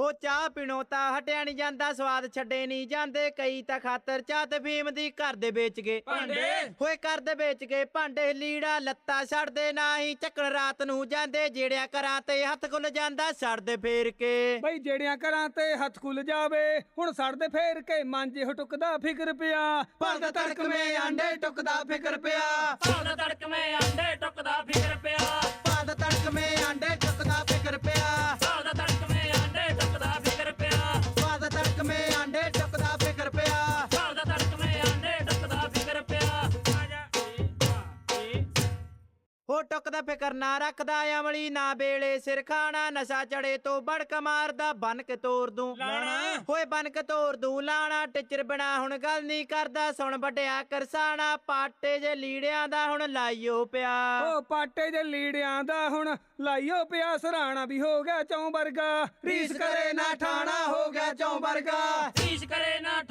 ਉਹ ਚਾਹ ਪੀਣੋ ਤਾਂ ਹਟਿਆ ਨਹੀਂ ਜਾਂਦਾ ਸਵਾਦ ਛੱਡੇ ਨਹੀਂ ਜਾਂਦੇ ਕਈ ਤਾਂ ਖਾਤਰ ਚਾਹ ਤੇ ਫੀਮ ਦੀ ਘਰ ਦੇ ਵੇਚ ਗਏ। ਭਾਂਡੇ। ਹੋਏ ਘਰ ਦੇ ਵੇਚ ਗਏ ਭਾਂਡੇ ਲੀੜਾ ਲੱਤਾ ਛੱਡਦੇ ਨਹੀਂ ਚੱਕਣ ਰਾਤ ਨੂੰ ਜਾਂਦੇ ਜਿਹੜਿਆਂ ਘਰਾਂ ਤੇ ਹੱਥ ਖੁੱਲ ਜਾਂਦਾ ਛੱਡਦੇ ਫੇਰ ਕੇ। ਬਈ ਜਿਹੜਿਆਂ ਘਰਾਂ ਤੇ ਹੱਥ ਖੁੱਲ ਜਾਵੇ ਹੁਣ ਸੜਦੇ ਫੇਰ ਕੇ ਮਾਂਜੇ ਟੁਕਦਾ ਫਿਕਰ ਪਿਆ ਭਰਦ ਤੜਕਵੇਂ ਆਂਡੇ ਟੁਕਦਾ ਫਿਕਰ ਪਿਆ। ਸਾਲ ਤੜਕ ਮੈਂ ਆਂਡੇ ਟੁਕਦਾ ਫਿਕਰ ਪਿਆ। ਭਰਦ ਤੜਕਵੇਂ ਆਂਡੇ ਟੁਕਦਾ ਫਿਕਰ ਪਿਆ। ਨਾ ਰੱਖਦਾ ਅਮਲੀ ਨਾ ਵੇਲੇ ਸਿਰ ਖਾਣਾ ਨਸ਼ਾ ਚੜੇ ਤੋਂ ਬੜਕ ਮਾਰਦਾ ਬਨ ਕੇ ਤੋੜ ਦੂੰ। ਲਾਣਾ। ਹੋਏ ਬਨ ਕੇ ਤੋੜ ਦੂੰ ਲਾਣਾ ਟਿਚਰ ਬਣਾ ਹੁਣ ਗੱਲ ਨਹੀਂ ਕਰਦਾ ਸੁਣ ਵੱਡਿਆ ਕਰਸਾਣਾ ਪਾਟੇ ਜੇ ਲੀੜਿਆਂ ਦਾ ਹੁਣ ਲਾਈਓ ਪਿਆ। ਓ ਪਾਟੇ ਦੇ ਲੀੜਿਆਂ ਦਾ ਹੁਣ ਲਾਈਓ ਪਿਆ ਸਰਾਣਾ ਵੀ ਹੋ ਗਿਆ ਚੌਂ ਵਰਗਾ। ਰੀਸ ਕਰੇ ਨਾ ਠਾਣਾ ਹੋ ਗਿਆ ਚੌਂ ਵਰਗਾ। ਰੀਸ ਕਰੇ ਨਾ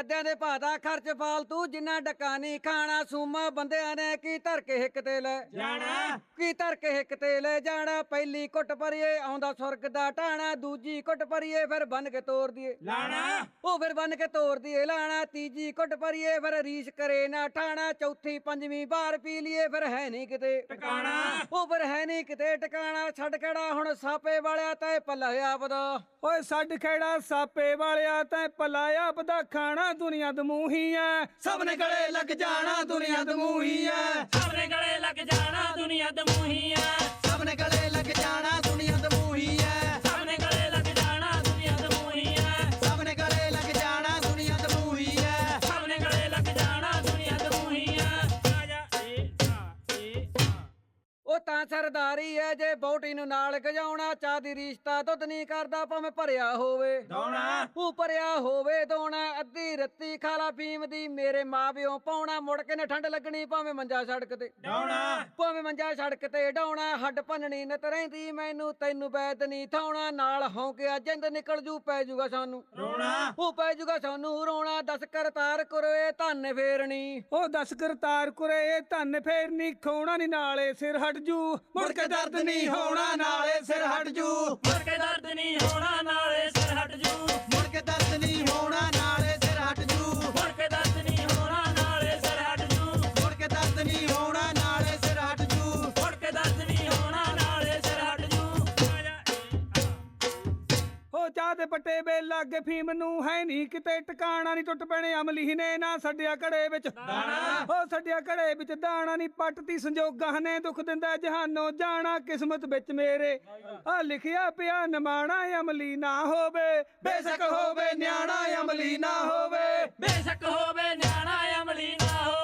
ਅੱਧਿਆਂ ਦੇ ਭਾਦਾ ਖਰਚ ਫਾਲਤੂ ਜਿੰਨਾ ਡੱਕਾ ਨਹੀਂ ਖਾਣਾ ਸੂਮਾ ਬੰਦਿਆਂ ਨੇ ਕੀ ਧਰ ਕੇ ਹਿੱਕ ਤੇ ਲੈ? ਜਾਣਾ। ਕੀ ਧਰ ਕੇ ਹਿੱਕ ਤੇ ਲੈ? ਜਾਣਾ ਪਹਿਲੀ ਘੁੱਟ ਭਰੀਏ ਆਉਂਦਾ ਸੁਰਗ ਦਾ ਢਾਣਾ ਦੂਜੀ ਘੁੱਟ ਭਰੀਏ ਫਿਰ ਬੰਨ ਕੇ ਤੋੜ ਦਈਏ ਲਾਣਾ। ਉਹ ਫਿਰ ਬੰਨ ਕੇ ਤੋੜ ਦਈਏ ਲਾਣਾ ਤੀਜੀ ਘੁੱਟ ਭਰੀਏ ਫਿਰ ਰੀਸ ਕਰੇ ਨਾ ਠਾਣਾ ਚੌਥੀ ਪੰਜਵੀਂ ਬਾਰ ਪੀ ਲਈਏ ਫਿਰ ਹੈ ਨਹੀਂ ਕਿਤੇ। ਟਿਕਾਣਾ। ਉਹ ਫਿਰ ਹੈ ਨਹੀਂ ਕਿਤੇ ਟਿਕਾਣਾ ਛੱਡ ਖੜਾ ਹੁਣ ਸਾਪੇ ਵਾਲਿਆ ਤਾਂ ਪੱਲਾ ਆਪਦਾ। ਓਏ ਛੱਡ ਖੇੜਾ ਸਾਪੇ ਵਾਲਿਆ ਤੈਂ ਪਲਾਇਆ ਆਪਦਾ ਖਾਣਾ। ਦੁਨੀਆ ਦਮੂਹੀ ਐ। ਸਭ ਨੇ ਗਲੇ ਲੱਗ ਜਾਣਾ ਦੁਨੀਆ ਦਮੂਹੀ ਐ। ਸਾਹਮਣੇ ਗਲੇ ਲੱਗ ਜਾਣਾ ਦੁਨੀਆ ਦਮੂਹੀ ਆ ਸਰਦਾਰੀ ਐ ਜੇ ਬੋਟੀ ਨੂੰ ਨਾਲ ਗਜਾਉਣਾ ਚਾਹ ਦੀ ਰਿਸ਼ਤਾ ਦੁੱਧ ਨਹੀਂ ਕਰਦਾ ਭਾਵੇਂ ਭਰਿਆ ਹੋਵੇ। ਦੋਣਾ। ਉਹ ਭਰਿਆ ਹੋਵੇ ਦੋਣਾ ਅੱਧੀ ਰੱਤੀ ਖਾਲਾ ਫੀਮ ਦੀ ਮੇਰੇ ਮਾਪਿਓ ਪਾਉਣਾ ਮੁੜ ਕੇ ਨੇ ਠੰਡ ਲੱਗਣੀ ਭਾਵੇਂ ਮੰਜਾ ਸੜਕ ਤੇ। ਡਾਉਣਾ ਭਾਵੇਂ ਮੰਜਾ ਸੜਕ ਤੇ ਡਾਉਣਾ ਹੱਡ ਭੰਨਣੀ ਨਿਤ ਰਹਿੰਦੀ ਮੈਨੂੰ ਤੈਨੂੰ ਬੈਦ ਨਹੀਂ ਥਾਉਣਾ ਨਾਲ ਹੌਂਕਿਆ ਜਿੰਦ ਨਿਕਲ ਜੂ ਪੈ ਜੂਗਾ ਸਾਨੂੰ। ਰੋਣਾ। ਉਹ ਪੈ ਜੂਗਾ ਸਾਨੂੰ ਰੋਣਾ ਦਸ ਕਰਤਾਰ ਕਰੋਏ ਧੰਨ ਫੇਰਣੀ ਓ ਦਸ ਕਰਤਾਰ ਕੁਰੇ ਧੰਨ ਫੇਰ ਨਹੀਂ ਖੋਣਾ ਨਹੀਂ ਨਾਲੇ ਸਿਰ ਹਟ ਜੂ। ਮੁੜ ਕੇ ਦਰਦ ਨਹੀਂ ਹੋਣਾ ਨਾਲੇ ਸਿਰ ਹਟ ਜੂ। ਮੁੜ ਕੇ ਦਰਦ ਨਹੀਂ ਹੋਣਾ ਨਾਲੇ ਸਿਰ ਹਟ ਜੂ। ਮੁੜ ਕੇ ਦਰਦ ਨਹੀਂ ਹੋਣਾ ਨਾਲੇ ਪੱਟੇ ਵੇ ਲੱਗ ਫੀਮ ਨੂੰ ਹੈ ਨਹੀਂ ਕਿਤੇ ਟਿਕਾਣਾ ਨਹੀਂ ਟੁੱਟ ਪੈਣੇ ਅਮਲੀ ਨੇ ਨਾ ਛੱਡਿਆ ਘੜੇ ਵਿੱਚ। ਓ ਛੱਡਿਆ ਘੜੇ ਵਿੱਚ ਦਾਣਾ ਨਹੀਂ ਪੱਟਤੀ ਸੰਜੋਗਾਂ ਨੇ ਦੁੱਖ ਦਿੰਦਾ ਜਹਾਨੋਂ ਜਾਣਾ ਕਿਸਮਤ ਵਿੱਚ ਮੇਰੇ। ਆ ਲਿਖਿਆ ਪਿਆ ਨਮਾਣਾ ਅਮਲੀ ਨਾ ਹੋਵੇ। ਬੇਸ਼ੱਕ ਹੋਵੇ ਨਿਆਣਾ ਅਮਲੀ ਨਾ ਹੋਵੇ। ਬੇਸ਼ੱਕ ਹੋਵੇ ਨਿਆਣਾ ਅਮਲੀ ਨਾ ਹੋਵੇ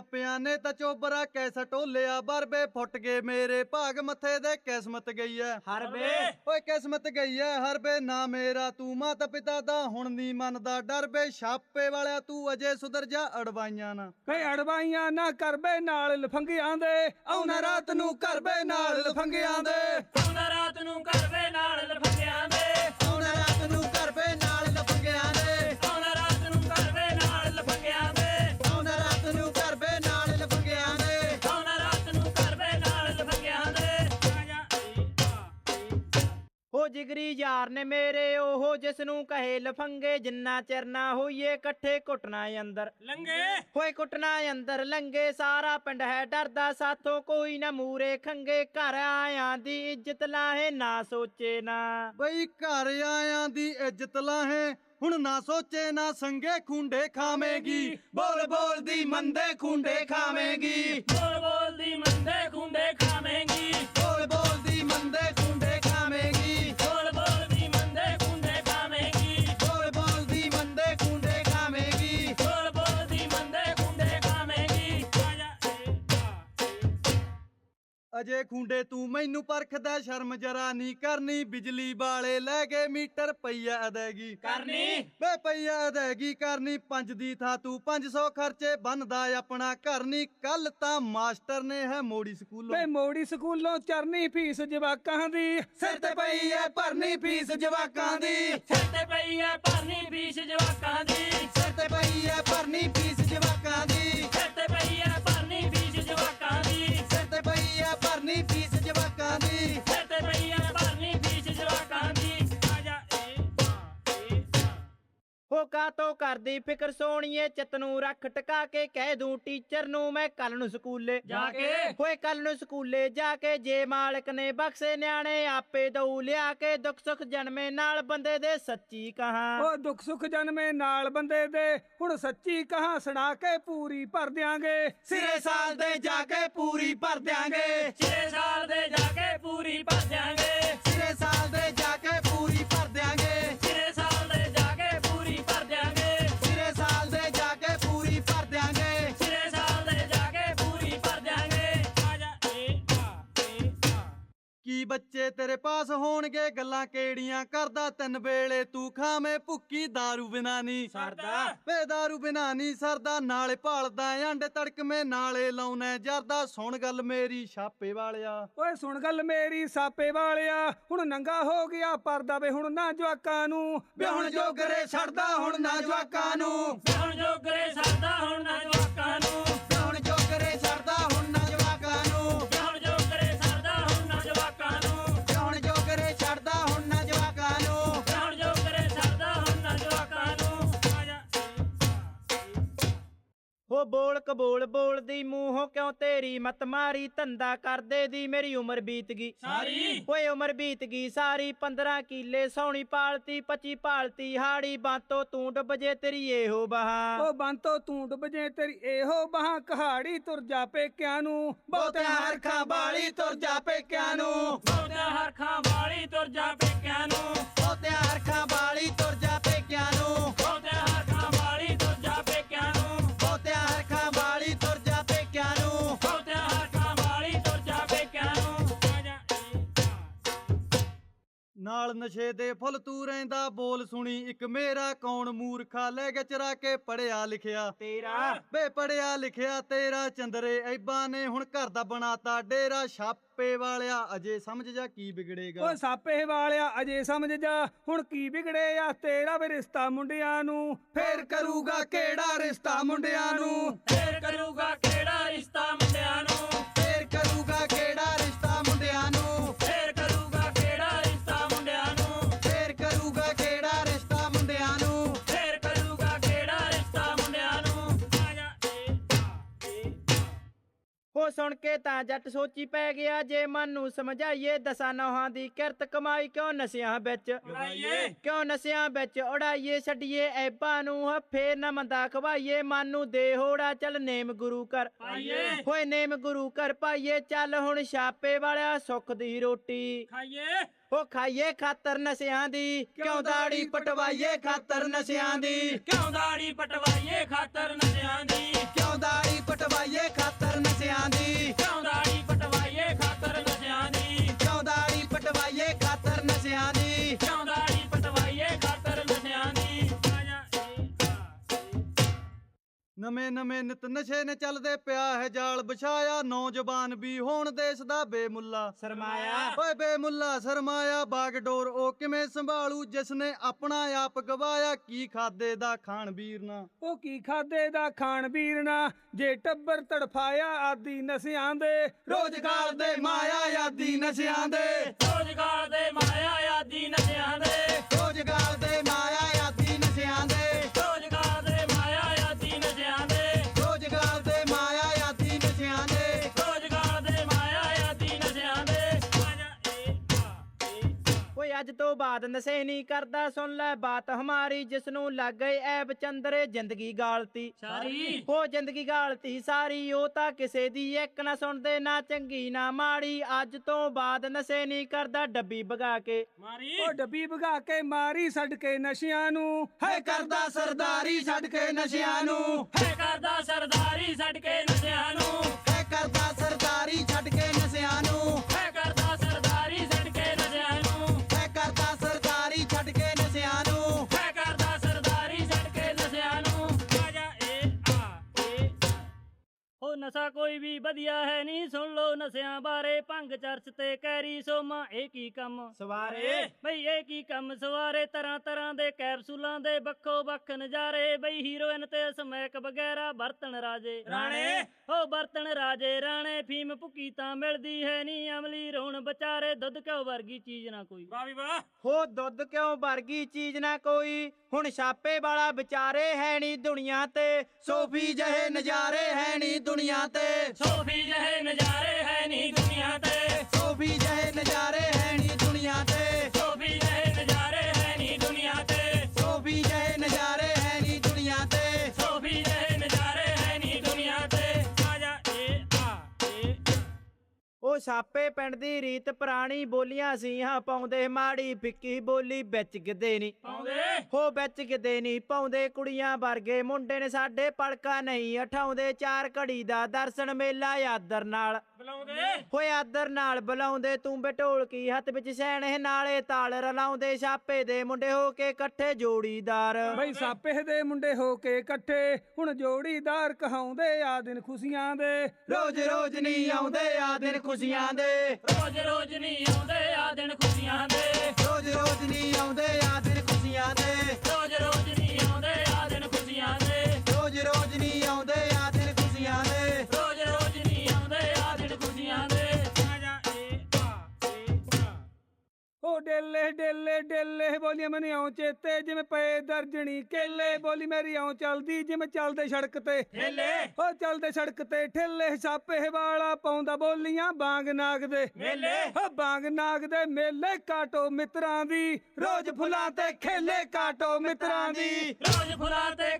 ਮਾਪਿਆਂ ਨੇ ਤਾਂ ਚੋਬਰਾ ਕੈਸਾ ਟੋਲਿਆ ਬਰਬੇ ਫੁੱਟ ਗਏ ਮੇਰੇ ਭਾਗ ਮੱਥੇ ਦੇ ਕਿਸਮਤ ਗਈ ਐ। ਹਰਬੇ! ਓਏ ਕਿਸਮਤ ਗਈ ਐ ਹਰਬੇ ਨਾ ਮੇਰਾ ਤੂੰ ਮਾਤਾ ਪਿਤਾ ਦਾ ਹੁਣ ਨਹੀਂ ਮੰਨਦਾ ਡਰਬੇ ਛਾਪੇ ਵਾਲਿਆ ਤੂੰ ਅਜੇ ਸੁਧਰ ਜਾ ਅੜਵਾਈਆਂ ਨਾ। ਕਈ ਅੜਵਾਈਆਂ ਨਾ ਕਰਬੇ ਨਾਲ ਲਫੰਗਿਆਂ ਦੇ ਆਉਣਾ ਰਾਤ ਨੂੰ ਕਰਬੇ ਨਾਲ ਲਫੰਗਿਆਂ ਦੇ। ਆਉਂਦਾ ਰਾਤ ਨੂੰ ਕਰਵੇ ਨਾਲ ਲਫੰਗਿਆਂ ਜਿਗਰੀ ਯਾਰ ਨੇ ਮੇਰੇ ਉਹ ਜਿਸ ਨੂੰ ਕਹੇ ਲਫੰਗੇ ਜਿੰਨਾ ਚਿਰ ਨਾ ਹੋਈਏ ਇਕੱਠੇ ਘੁੱਟਣਾ ਅੰਦਰ। ਲੰਗੇ ਹੋਏ ਕੁੱਟਣਾ ਅੰਦਰ ਲੰਗੇ ਸਾਰਾ ਪਿੰਡ ਹੈ ਡਰਦਾ ਸਾਥੋਂ ਕੋਈ ਨਾ ਮੂਰੇ ਖੰਗੇ। ਘਰ ਆਇਆਂ ਦੀ ਇੱਜ਼ਤ ਲਾਹੇ ਨਾ ਸੋਚੇ ਨਾ। ਬਈ ਘਰ ਆਇਆਂ ਦੀ ਇੱਜ਼ਤ ਲਾਹੇ ਹੁਣ ਨਾ ਸੋਚੇ ਨਾ ਸੰਗੇ ਖੁੰਡੇ ਖਾਵੇਂਗੀ। ਬੋਲ ਬੋਲ ਦੀ ਮੰਦੇ ਖੁੰਡੇ ਖਾਵੇਂਗੀ। ਬੋਲ ਬੋਲ ਦੀ ਮੰਦੇ ਖੁੰਡੇ ਖਾਵੇਂਗੀ। ਅਜੇ ਖੁੰਡੇ ਤੂੰ ਮੈਨੂੰ ਪਰਖਦਾ ਸ਼ਰਮ ਜਰਾ ਨਹੀਂ ਕਰਨੀ। ਬਿਜਲੀ ਵਾਲੇ ਲੈ ਗਏ ਮੀਟਰ ਪਈਆ ਅਦਾਇਗੀ ਕਰਨੀ। ਵੇ ਪਈਆ ਅਦਾਇਗੀ ਕਰਨੀ। ਪੰਜ ਦੀ ਥਾਂ ਤੂੰ 500 ਖਰਚੇ ਬੰਨਦਾ ਆਪਣਾ ਘਰ ਨਹੀਂ। ਕੱਲ ਤਾਂ ਮਾਸਟਰ ਨੇ ਹੈ ਮੋੜੀ ਸਕੂਲੋਂ। ਵੇ ਮੋੜੀ ਸਕੂਲੋਂ ਚਰਨੀ ਫੀਸ ਜਵਾਕਾਂ ਦੀ। ਸਿਰ ਤੇ ਪਈ ਐ ਭਰਨੀ ਫੀਸ ਜਵਾਕਾਂ ਦੀ। ਸਿਰ ਤੇ ਪਈ ਐ ਭਰਨੀ ਫੀਸ ਜਵਾਕਾਂ ਦੀ। ਸਿਰ ਤੇ ਪਈ ਐ ਭਰਨੀ ਫੀਸ ਹੋ ਕਾਤੋਂ ਕਰਦੀ ਫਿਕਰ ਸੋਣੀਏ ਚਿੱਤ ਨੂੰ ਰੱਖ ਟਿਕਾ ਕੇ ਕਹਿ ਦੂੰ ਟੀਚਰ ਨੂੰ ਮੈਂ ਕੱਲ ਨੂੰ ਸਕੂਲੇ ਜਾ ਕੇ। ਹੋਏ ਕੱਲ ਨੂੰ ਸਕੂਲੇ ਜਾ ਕੇ ਜੇ ਮਾਲਕ ਨੇ ਬਖਸ਼ੇ ਨਿਆਣੇ ਆਪੇ ਦਊ ਲਿਆ ਕੇ ਦੁੱਖ ਸੁੱਖ ਜਨਮੇ ਨਾਲ ਬੰਦੇ ਦੇ ਸੱਚੀ ਕਹਾਂ। ਉਹ ਦੁੱਖ ਸੁੱਖ ਜਨਮੇ ਨਾਲ ਬੰਦੇ ਦੇ ਹੁਣ ਸੱਚੀ ਕਹਾਂ ਸੁਣਾ ਕੇ ਪੂਰੀ ਭਰ ਦਿਆਂਗੇ। ਸਿਰੇ ਸਾਲ ਦੇ ਜਾ ਕੇ ਪੂਰੀ ਭਰ ਦਿਆਂਗੇ। 6 ਸਾਲ ਦੇ ਜਾ ਕੇ ਪੂਰੀ ਭਰ ਦਿਆਂਗੇ। ਸਿਰੇ ਸਾਲ ਦੇ ਜਾ ਕੇ ਪੂਰੀ ਭਰ ਦਿਆਂਗੇ। ਕੀ ਬੱਚੇ ਤੇਰੇ ਪਾਸ ਹੋਣਗੇ ਗੱਲਾਂ ਕਿਹੜੀਆਂ ਕਰਦਾ ਤਿੰਨ ਵੇਲੇ ਤੂੰ ਖਾਵੇਂ ਭੁੱਕੀ दारू ਬਿਨਾ ਨਹੀਂ ਸਰਦਾ ਵੇ दारू ਬਿਨਾ ਨਹੀਂ ਸਰਦਾ ਨਾਲੇ ਭਾਲਦਾ ਆਂਡੇ ਤੜਕਵੇਂ ਨਾਲੇ ਲਾਉਣਾ ਜਰਦਾ ਸੁਣ ਗੱਲ ਮੇਰੀ ਛਾਪੇ ਵਾਲਿਆ ਓਏ ਸੁਣ ਗੱਲ ਮੇਰੀ ਸਾਪੇ ਵਾਲਿਆ ਹੁਣ ਨੰਗਾ ਹੋ ਗਿਆ ਪਰਦਾ ਵੇ ਹੁਣ ਨਾ ਜਵਾਕਾਂ ਨੂੰ ਵੇ ਹੁਣ ਜੋਗਰੇ ਛੱਡਦਾ ਹੁਣ ਨਾ ਜਵਾਕਾਂ ਨੂੰ ਹੁਣ ਜੋਗਰੇ ਸਰਦਾ ਹੁਣ ਨਾ ਜਵਾਕਾਂ ਨੂੰ ਬੋਲ ਕਬੋਲ ਬੋਲਦੀ ਮੂੰਹੋਂ ਕਿਉਂ ਤੇਰੀ ਮਤ ਮਾਰੀ? ਧੰਦਾ ਕਰਦੇ ਦੀ ਮੇਰੀ ਉਮਰ ਬੀਤ ਗਈ। ਸਾਰੀ। ਓਏ ਉਮਰ ਬੀਤ ਗਈ ਸਾਰੀ। 15 ਕਿੱਲੇ ਸੌਣੀ ਪਾਲਤੀ 25 ਪਾਲਤੀ ਹਾੜੀ ਬਾਤੋਂ ਤੂੰ ਡੁੱਬ ਜੇ ਤੇਰੀ ਇਹੋ ਬਹਾ। ਓ ਬੰਤੋ ਤੂੰ ਡੁੱਬ ਜੇ ਤੇਰੀ ਇਹੋ ਬਾਹਾਂ। ਕਹਾੜੀ ਤੁਰ ਜਾ ਪੇਕਿਆਂ ਨੂੰ। ਬਹੁਤਿਆਂ ਹਰਖਾਂ ਬਾਲੀ ਤੁਰ ਜਾ ਪੇਕਿਆਂ ਨੂੰ। ਬਹੁਤਿਆਂ ਹਰਖਾਂ ਵਾਲੀ ਤੁਰ ਜਾ ਨਸ਼ੇ ਦੇ ਫੁੱਲ ਤੂੰ ਰਹਿੰਦਾ ਬੋਲ ਸੁਣੀ ਇੱਕ ਮੇਰਾ ਕੌਣ ਮੂਰਖਾ? ਲੈ ਕੇ ਚਰਾ ਕੇ ਪੜਿਆ ਲਿਖਿਆ। ਤੇਰਾ। ਵੇ ਪੜਿਆ ਲਿਖਿਆ ਤੇਰਾ ਚੰਦਰੇ ਐਬਾ ਨੇ ਹੁਣ ਘਰ ਦਾ ਬਣਾਤਾ ਡੇਰਾ। ਛਾਪੇ ਵਾਲਿਆ ਅਜੇ ਸਮਝ ਜਾ ਕੀ ਵਿਗੜੇਗਾ। ਓ ਸਾਪੇ ਵਾਲਿਆ ਅਜੇ ਸਮਝ ਜਾ ਹੁਣ ਕੀ ਵਿਗੜੇ ਆ ਤੇਰਾ ਵੀ ਰਿਸ਼ਤਾ ਮੁੰਡਿਆਂ ਨੂੰ। ਫੇਰ ਕਰੂਗਾ ਕਿਹੜਾ ਰਿਸ਼ਤਾ ਮੁੰਡਿਆਂ ਨੂੰ? ਫੇਰ ਕਰੂਗਾ ਕਿਹੜਾ ਰਿਸ਼ਤਾ ਸੁਣ ਕੇ ਤਾਂ ਜੱਟ ਸੋਚੀ ਪੈ ਗਿਆ ਜੇ ਮਨ ਨੂੰ ਸਮਝਾਈਏ ਦਸਾਂ ਨੌਹਾਂ ਦੀ ਕਿਰਤ ਕਮਾਈ ਕਿਉਂ ਨਸਿਆਂ ਵਿੱਚ? ਉਡਾਈਏ ਕਿਉਂ ਨਸਿਆਂ ਵਿੱਚ ਉਡਾਈਏ ਛੱਡੀਏ ਐਬਾਂ ਨੂੰ ਫੇਰ ਨਾ ਮੰਦਾ ਖਵਾਈਏ ਮਨ ਨੂੰ ਦੇ ਹੋੜਾ ਚੱਲ ਨੇਮ ਗੁਰੂ ਕਰ ਪਾਈਏ ਹੋਏ ਨੇਮ ਗੁਰੂ ਕਰ ਪਾਈਏ ਚੱਲ ਹੁਣ ਛਾਪੇ ਵਾਲਿਆ ਸੁੱਖ ਦੀ ਰੋਟੀ। ਖਾਈਏ। ਉਹ ਖਾਈਏ ਖਾਤਰ ਨਸਿਆਂ ਦੀ ਕਿਉਂ ਦਾੜੀ ਪਟਵਾਈਏ ਖਾਤਰ ਨਸਿਆਂ ਦੀ? ਕਿਉਂ ਦਾੜੀ ਪਟਵਾਈਏ ਖਾਤਰ ਨਸ਼ਿਆਂ ਦੀ? ਕਿਉਂ ਦਾੜੀ ਪਟਵਾਈਏ ਖਾਤਰ ਨਸਿਆਂ ਦੀ? ਕਿਉਂ ਨਵੇਂ ਨਵੇਂ ਨਿਤ ਨਸ਼ੇ ਨੇ ਚੱਲਦੇ ਪਿਆ ਹੈ ਜਾਲ ਵਿਛਾਇਆ ਨੌਜਵਾਨ ਵੀ ਹੋਣ ਦੇਸ਼ ਦਾ ਬੇਮੁੱਲਾ। ਸਰਮਾਇਆ। ਓਏ ਬੇਮੁੱਲਾ ਸਰਮਾਇਆ ਬਾਗਡੋਰ ਉਹ ਕਿਵੇਂ ਸੰਭਾਲੂ ਜਿਸ ਨੇ ਆਪਣਾ ਆਪ ਗਵਾਇਆ ਕੀ ਖਾਦੇ ਦਾ ਖਾਣ ਵੀਰ ਨਾ ਉਹ ਕੀ ਖਾਦੇ ਦਾ ਖਾਣ ਪੀਣਾ ਜੇ ਟੱਬਰ ਤੜਫਾਇਆ ਆਦੀ ਨਸਿਆਂ ਦੇ ਰੋਜ਼ਗਾਰ ਦੇ ਮਾਇਆ ਆਦੀ ਨਸ਼ਿਆਂ ਦੇ। ਰੋਜ਼ਗਾਰ ਦੇ ਮਾਇਆ ਆਦੀ ਨਸ਼ਿਆਂ ਦੇ। ਰੋਜ਼ਗਾਰ ਦੇ ਮਾਇਆ ਅੱਜ ਤੋਂ ਬਾਅਦ ਨਸ਼ੇ ਨਹੀਂ ਕਰਦਾ ਸੁਣ ਲੈ ਬਾਤ ਹਮਾਰੀ ਜਿਸ ਨੂੰ ਲੱਗ ਗਏ ਐਬ ਚੰਦਰੇ ਜ਼ਿੰਦਗੀ ਗਾਲਤੀ। ਸਾਰੀ। ਉਹ ਜ਼ਿੰਦਗੀ ਗਾਲਤੀ ਸਾਰੀ ਉਹ ਤਾਂ ਕਿਸੇ ਦੀ ਇੱਕ ਨਾ ਸੁਣਦੇ ਨਾ ਚੰਗੀ ਨਾ ਮਾੜੀ। ਅੱਜ ਤੋਂ ਬਾਅਦ ਨਸ਼ੇ ਨਹੀਂ ਕਰਦਾ ਡੱਬੀ ਭਗਾ ਕੇ। ਮਾਰੀ। ਉਹ ਡੱਬੀ ਭਗਾ ਕੇ ਮਾਰੀ ਛੱਡ ਕੇ ਨਸ਼ਿਆਂ ਨੂੰ। ਹੈ ਕਰਦਾ ਸਰਦਾਰੀ ਛੱਡ ਕੇ ਨਸ਼ਿਆਂ ਨੂੰ। ਹੈ ਕਰਦਾ ਸਰਦਾਰੀ ਛੱਡ ਕੇ ਨਸ਼ਿਆਂ ਨੂੰ। ਹੈ ਕਰਦਾ ਸਰਦਾਰੀ ਸਰਦਾਰੀ ਛੱਡ ਕੇ ਨਸਿਆਂ ਨੂੰ। ਨਸ਼ਾ ਕੋਈ ਵੀ ਵਧੀਆ ਹੈ ਨਹੀਂ ਸੁਣ ਲੋ ਨਸ਼ਿਆਂ ਬਾਰੇ ਭੰਗ ਚਰਚ ਤੇ ਕੈਰੀ ਸੋਮਾ ਇਹ ਕੀ ਕੰਮ? ਸਵਾਰੇ। ਬਈ ਇਹ ਕੀ ਕੰਮ? ਸਵਾਰੇ ਤਰ੍ਹਾਂ ਤਰ੍ਹਾਂ ਦੇ ਕੈਪਸੂਲਾਂ ਦੇ ਵੱਖੋ ਵੱਖ ਨਜ਼ਾਰੇ ਬਈ ਹੀਰੋਇਨ ਤੇ ਸਮੈਕ ਵਗੈਰਾ ਬਰਤਨ ਰਾਜੇ। ਰਾਣੇ। ਹੋ ਬਰਤਨ ਰਾਜੇ ਰਾਣੇ ਫੀਮ ਭੁੱਕੀ ਤਾਂ ਮਿਲਦੀ ਹੈ ਨਹੀਂ ਅਮਲੀ ਰੋਣ ਵਿਚਾਰੇ ਦੁੱਧ ਘਿਓ ਵਰਗੀ ਚੀਜ਼ ਨਾ ਕੋਈ। ਵਾਹ ਵੀ ਵਾਹ। ਹੋ ਦੁੱਧ ਕਿਉਂ ਵਰਗੀ ਚੀਜ਼ ਨਾ ਕੋਈ ਹੁਣ ਛਾਪੇ ਵਾਲਾ ਵਿਚਾਰੇ ਹੈ ਨਹੀਂ ਦੁਨੀਆ ਤੇ ਸੋਫੀ ਜਹੇ ਨਜ਼ਾਰੇ ਹੈ ਨਹੀਂ ਦੁਨੀਆ ਤੇ ਸੋਫੀ ਜਹੇ ਨਜ਼ਾਰੇ ਛਾਪੇ ਪਿੰਡ ਦੀ ਰੀਤ ਪੁਰਾਣੀ ਬੋਲੀਆਂ ਸੀ ਹਾਂ ਪਾਉਂਦੇ ਮਾੜੀ ਫਿੱਕੀ ਬੋਲੀ ਵਿੱਚ ਕਿਤੇ ਨਹੀਂ। ਪਾਉਂਦੇ? ਹੋ ਵਿੱਚ ਕਿਤੇ ਨਹੀਂ ਪਾਉਂਦੇ ਕੁੜੀਆਂ ਵਰਗੇ ਮੁੰਡੇ ਨੇ ਸਾਡੇ ਪਲਕਾ ਨਹੀਂ ਉਠਾਉਂਦੇ ਚਾਰ ਘੜੀ ਦਾ ਦਰਸ਼ਨ ਮੇਲਾ ਆਦਰ ਨਾਲ। ਬੁਲਾਉਂਦੇ? ਹੋਏ ਆਦਰ ਨਾਲ ਬੁਲਾਉਂਦੇ ਤੂੰ ਬਟੋਲਕੀ ਹੱਥ ਵਿੱਚ ਸੈਣੇ ਨਾਲੇ ਤਾਲ ਰਲਾਉਂਦੇ। ਛਾਪੇ ਦੇ ਮੁੰਡੇ ਹੋ ਕੇ ਇਕੱਠੇ ਜੋੜੀਦਾਰ। ਬਈ ਸਾਪੇ ਦੇ ਮੁੰਡੇ ਹੋ ਕੇ ਇਕੱਠੇ ਹੁਣ ਜੋੜੀਦਾਰ ਕਹਾਉਂਦੇ ਆ ਦਿਨ ਖੁਸ਼ੀਆਂ ਦੇ। ਰੋਜ਼ ਰੋਜ਼ ਨਹੀਂ ਆਉਂਦੇ ਆ ਦਿਨ ਖੁਸ਼ੀਆਂ ਦੇ। ਰੋਜ਼ ਰੋਜ਼ ਨਹੀਂ ਆਉਂਦੇ ਆ ਦਿਨ ਖੁਸ਼ੀਆਂ ਦੇ। ਰੋਜ਼ ਰੋਜ਼ ਨਹੀਂ ਆਉਂਦੇ ਆ ਦਿਨ ਖੁਸ਼ੀਆਂ ਦੇ। ਰੋਜ਼ ਰੋਜ਼ ਨਹੀਂ ਡੇਲੇ ਡੇਲੇ ਬੋਲੀਆਂ ਮੈਨੂੰ ਆਉਂ ਚੇਤੇ ਜਿਵੇਂ ਪਏ ਦਰਜਣੀ ਕੇਲੇ। ਬੋਲੀ ਮੇਰੀ ਆਉਂ ਚੱਲਦੀ ਜਿਵੇਂ ਚੱਲਦੇ ਸੜਕ ਤੇ। ਠੇਲੇ। ਓ ਚੱਲਦੇ ਸੜਕ ਤੇ ਠੇਲੇ ਛਾਪੇ ਵਾਲਾ ਪਾਉਂਦਾ ਬੋਲੀਆਂ ਬਾਂਗ ਨਾਗ ਦੇ। ਮੇਲੇ। ਓ ਬਾਂਗ ਨਾਗ ਦੇ ਮੇਲੇ ਕਾਟੋ ਮਿੱਤਰਾਂ ਦੀ। ਰੋਜ਼ ਫੁੱਲਾਂ ਤੇ ਖੇਲੇ ਕਾਟੋ ਮਿੱਤਰਾਂ ਦੀ। ਰੋਜ਼ ਫੁੱਲਾਂ ਤੇ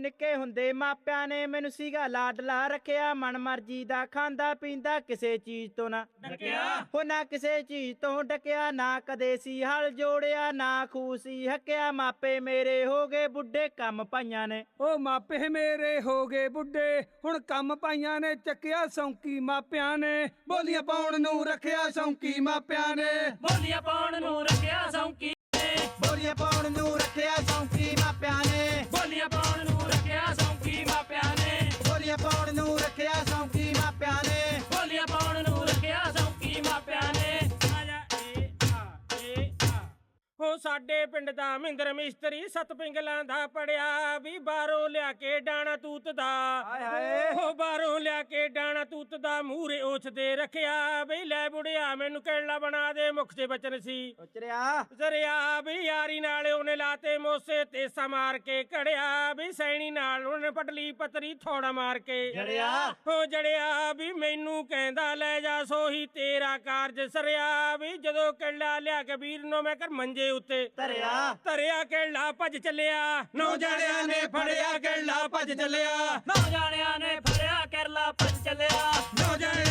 ਨਿੱਕੇ ਹੁੰਦੇ ਮਾਪਿਆਂ ਨੇ ਮੈਨੂੰ ਸੀਗਾ ਲਾਡਲਾ ਰੱਖਿਆ ਮਨ ਮਰਜ਼ੀ ਦਾ ਖਾਂਦਾ ਪੀਂਦਾ ਕਿਸੇ ਚੀਜ਼ ਤੋਂ ਨਾ। ਡਕਿਆ? ਹੋ ਨਾ ਕਿਸੇ ਚੀਜ਼ ਤੋਂ ਡਕਿਆ ਨਾ ਕਦੇ ਸੀ ਹਲ ਜੋੜਿਆ ਨਾ ਖੂਸੀ ਹੱਕਿਆ ਮਾਪੇ ਮੇਰੇ ਹੋ ਗਏ ਬੁੱਢੇ ਕੰਮ ਪਾਈਆਂ ਨੇ। ਓ ਮਾਪੇ ਮੇਰੇ ਹੋ ਗਏ ਬੁੱਢੇ ਹੁਣ ਕੰਮ ਪਾਈਆਂ ਨੇ ਚੱਕਿਆ ਸੌਂਕੀ ਮਾਪਿਆਂ ਨੇ। ਬੋਲੀਆਂ ਪਾਉਣ ਨੂੰ ਰੱਖਿਆ ਸੌਂਕੀ ਮਾਪਿਆਂ ਨੇ। ਬੋਲੀਆਂ ਪਾਉਣ ਨੂੰ ਰੱਖਿਆ ਸੌਂਕੀ ਬੋਲੀਆਂ ਪਾਉਣ ਨੂੰ ਰੱਖਿਆ ਸੌਂਕੀ ਮਾਪਿਆਂ ਨੇ। ਬੋਲੀਆਂ ਪਾਉਣ ਸਾਡੇ ਪਿੰਡ ਦਾ ਮਹਿੰਦਰ ਮਿਸਤਰੀ ਸਤ ਪਿੰਗਲਾਂ ਦਾ ਪੜਿਆ ਵੀ ਬਾਹਰੋਂ ਲਿਆ ਕੇ ਡਾਣਾ ਤੂਤ ਦਾ। ਹਾਏ ਹਾਏ। ਬਾਹਰੋਂ ਲਿਆ ਕੇ ਡਾਣਾ ਤੂਤ ਦਾ ਮੂਹਰੇ ਉਛ ਦੇ ਰੱਖਿਆ ਬਈ ਲੈ ਬੁੜਿਆ ਮੈਨੂੰ ਕਿਹੜਾ ਬਣਾ ਦੇ ਮੁਖ ਦੇ ਬਚਨ ਸੀ। ਉਚਰਿਆ। ਜ਼ਰਿਆ ਵੀ ਯਾਰੀ ਨਾਲ ਉਹਨੇ ਲਾਤੇ ਮੋਸੇ ਤੇ ਸਮਾਰ ਕੇ ਕੜਿਆ ਵੀ ਸੈਣੀ ਨਾਲ ਉਹਨੇ ਪਟਲੀ ਪਤਰੀ ਥੋੜਾ ਮਾਰ ਕੇ। ਜੜਿਆ। ਹੋ ਜੜਿਆ ਵੀ ਮੈਨੂੰ ਕਹਿੰਦਾ ਲੈ ਜਾ ਸੋਹੀ ਤੇਰਾ ਕਾਰਜ ਸਰਿਆ ਵੀ ਜਦੋਂ ਕਿੱਲਾ ਲਿਆ ਕਬੀਰ ਨੂੰ ਮੈਂ ਕਰ ਮੰਜੇ ਉੱਤੇ ਧਰਿਆ। ਧਰਿਆ ਕਿੱਲਾ ਭੱਜ ਚੱਲਿਆ? ਨੌ ਜੜਿਆਂ ਨੇ ਫੜਿਆ ਕਿੱਲਾ ਭੱਜ ਚੱਲਿਆ? ਨੌਜਾਣਿਆਂ ਨੇ ਫੜਿਆ ਕਰਲਾ ਭੱਜ ਚੱਲਿਆ? ਨੌ ਜੜਿਆਂ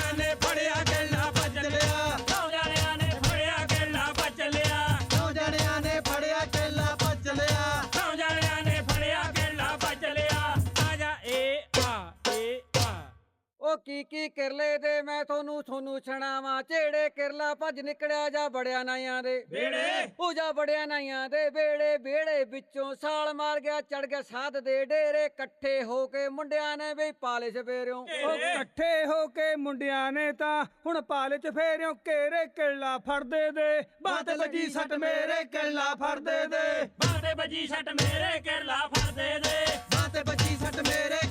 ਉਹ ਕੀ ਕੀ ਕਿਰਲੇ ਦੇ ਮੈਂ ਤੁਹਾਨੂੰ ਤੁਹਾਨੂੰ ਛਣਾਵਾਂ ਝੇੜੇ ਕਿਰਲਾ ਭੱਜ ਨਿਕੜਿਆ ਜਾ ਬੜਿਆ ਨਾਈਆਂ ਦੇ। ਵੇੜੇ? ਉਹ ਜਾ ਬੜਿਆ ਨਾਈਆਂ ਦੇ। ਵੇੜੇ ਵੇੜੇ ਵਿੱਚੋਂ ਸਾਲ ਮਾਰ ਗਿਆ ਚੜ ਗਿਆ ਸਾਧ ਦੇ ਡੇਰੇ। ਇਕੱਠੇ ਹੋ ਕੇ ਮੁੰਡਿਆਂ ਨੇ ਵੀ ਪਾਲੇ ਸਵੇਰਿਓ ਉਹ ਇਕੱਠੇ ਹੋ ਕੇ ਮੁੰਡਿਆਂ ਨੇ ਤਾਂ ਹੁਣ ਪਾਲੇ ਚ ਫੇਰਿਓ। ਘੇਰੇ ਕਿੱਲਾ ਫੜਦੇ ਦੇ? ਬਾਤ ਵੱਜੀ ਸੱਟ ਮੇਰੇ ਕਿੱਲਾ ਫੜਦੇ ਦੇ। ਬਾਤੇ ਬੱਜੀ ਛੱਟ ਮੇਰੇ ਕਰਲਾ ਫੜਦੇ ਦੇ। ਬਾਤੇ ਬੱਜੀ ਸੱਟ ਮੇਰੇ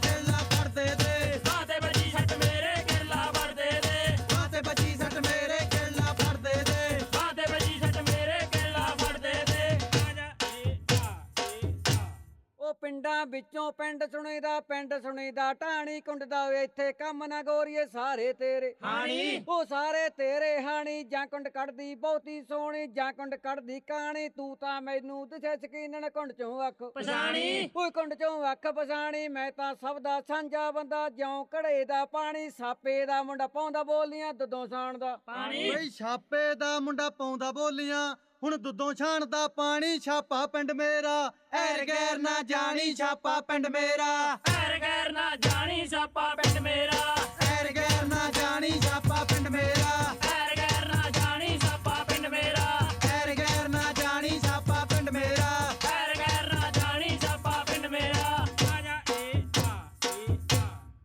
ਪਿੰਡਾਂ ਵਿੱਚੋਂ ਪਿੰਡ ਸੁਣੀਦਾ ਪਿੰਡ ਸੁਣੀਦਾ ਢਾਣੀ ਕੁੰਡ ਦਾ ਵੇ ਇੱਥੇ ਕੰਮ ਨਾ ਗੋਰੀਏ ਸਾਰੇ ਤੇਰੇ ਹਾਣੀ। ਉਹ ਸਾਰੇ ਤੇਰੇ ਹਾਣੀ ਜਾਂ ਕੁੰਡ ਕੱਢਦੀ ਬਹੁਤੀ ਸੋਹਣੀ ਜਾਂ ਕੁੰਡ ਕੱਢਦੀ ਕਾਣੀ ਤੂੰ ਤਾਂ ਮੈਨੂੰ ਦਿਸੇ ਸਕੀਨਣ ਕੁੰਡ ਚੋਂ ਅੱਖ ਪਛਾਣੀ। ਓਏ ਕੁੰਡ ਚੋਂ ਅੱਖ ਪਛਾਣੀ ਮੈਂ ਤਾਂ ਸਭ ਦਾ ਸਾਂਝਾ ਬੰਦਾ ਜਿਉਂ ਘੜੇ ਦਾ ਪਾਣੀ ਸਾਪੇ ਦਾ ਮੁੰਡਾ ਪਾਉਂਦਾ ਬੋਲੀਆਂ ਦੁੱਧੋਂ ਸਾਣ ਦਾ ਪਾਣੀ ਬਈ ਛਾਪੇ ਦਾ ਮੁੰਡਾ ਪਾਉਂਦਾ ਬੋਲੀਆਂ ਹੁਣ ਦੁੱਧੋਂ ਛਾਣ ਦਾ ਪਾਣੀ ਛਾਪਾ ਪਿੰਡ ਮੇਰਾ। ਐਰ ਗੈਰ ਨਾ ਜਾਣੀ ਛਾਪਾ ਪਿੰਡ ਮੇਰਾ। ਐਰ ਗੈਰ ਨਾ ਜਾਣੀ ਛਾਪਾ ਪਿੰਡ ਮੇਰਾ। ਐਰ ਗੈਰ ਨਾ ਜਾਣੀ ਛਾਪਾ